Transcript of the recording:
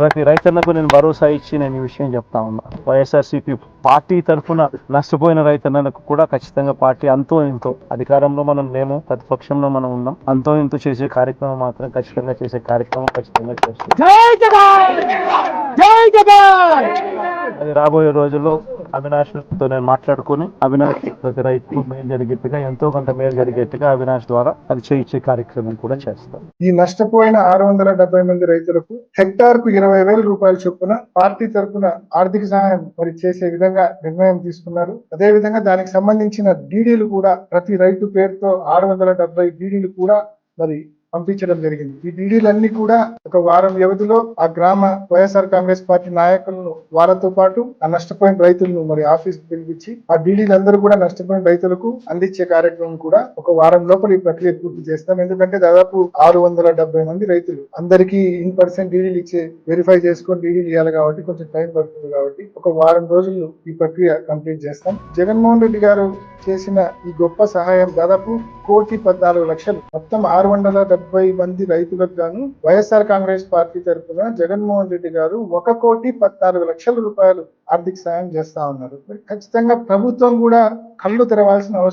ప్రతి రైతన్నకు నేను భరోసా ఇచ్చి నేను ఈ విషయం చెప్తా ఉన్నా. వైఎస్ఆర్సీపీ పార్టీ తరఫున నష్టపోయిన రైతన్నలకు కూడా ఖచ్చితంగా పార్టీ అంతో ఇంతో అధికారంలో మనం లేము ప్రతిపక్షంలో మనం ఉన్నాం. అంతో ఇంతో చేసే కార్యక్రమం మాత్రం ఖచ్చితంగా చేసే కార్యక్రమం ఖచ్చితంగా చేస్తాం. అది రాబోయే రోజుల్లో అవినాష్తో నేను మాట్లాడుకుని అవినాష్ ప్రతి రైతు మేలు జరిగేట్టుగా ఎంతో కొంత మేలు జరిగేట్టుగా అవినాష్ ద్వారా అది చేయించే కార్యక్రమం కూడా చేస్తాం. ఈ నష్టపోయిన ఆరు వందల డెబ్బై మంది రైతులకు హెక్టార్కు ఇరవై వేల రూపాయల చొప్పున పార్టీ తరఫున ఆర్థిక సహాయం మరి చేసే విధంగా నిర్ణయం తీసుకున్నారు. అదే విధంగా దానికి సంబంధించిన డీడీలు కూడా ప్రతి రైతు పేరుతో ఆరు వందల డెబ్బై డీడీలు కూడా మరి పంపించడం జరిగింది. ఈ డీడీలన్నీ కూడా ఒక వారం వ్యవధిలో ఆ గ్రామ వైఎస్ఆర్ కాంగ్రెస్ పార్టీ నాయకులను వారంతో పాటు ఆ నష్టపోయిన రైతులను మరి ఆఫీస్ పిలిపించి ఆ డీడీలందరూ కూడా నష్టపోయిన రైతులకు అందించే కార్యక్రమం కూడా ఒక వారం లోపల ఈ ప్రక్రియ పూర్తి చేస్తాం. ఎందుకంటే దాదాపు ఆరు వందల డెబ్బై మంది రైతులు. అందరికీ ఇన్ పర్సెంట్ డీడీలు ఇచ్చే వెరిఫై చేసుకొని డీడీలు ఇవ్వాలి కాబట్టి కొంచెం టైం పడుతుంది కాబట్టి ఒక వారం రోజులు ఈ ప్రక్రియ కంప్లీట్ చేస్తాం. జగన్మోహన్ రెడ్డి గారు చేసిన ఈ గొప్ప సహాయం దాదాపు కోటి పద్నాలుగు లక్షలు. మొత్తం ఆరు వందల డెబ్బై మంది రైతులకు గాను వైఎస్ఆర్ కాంగ్రెస్ పార్టీ తరఫున జగన్మోహన్ రెడ్డి గారు ఒక కోటి పద్నాలుగు లక్షల రూపాయలు ఆర్థిక సాయం చేస్తా ఉన్నారు. ఖచ్చితంగా ప్రభుత్వం కూడా కళ్ళు తెరవాల్సిన అవసరం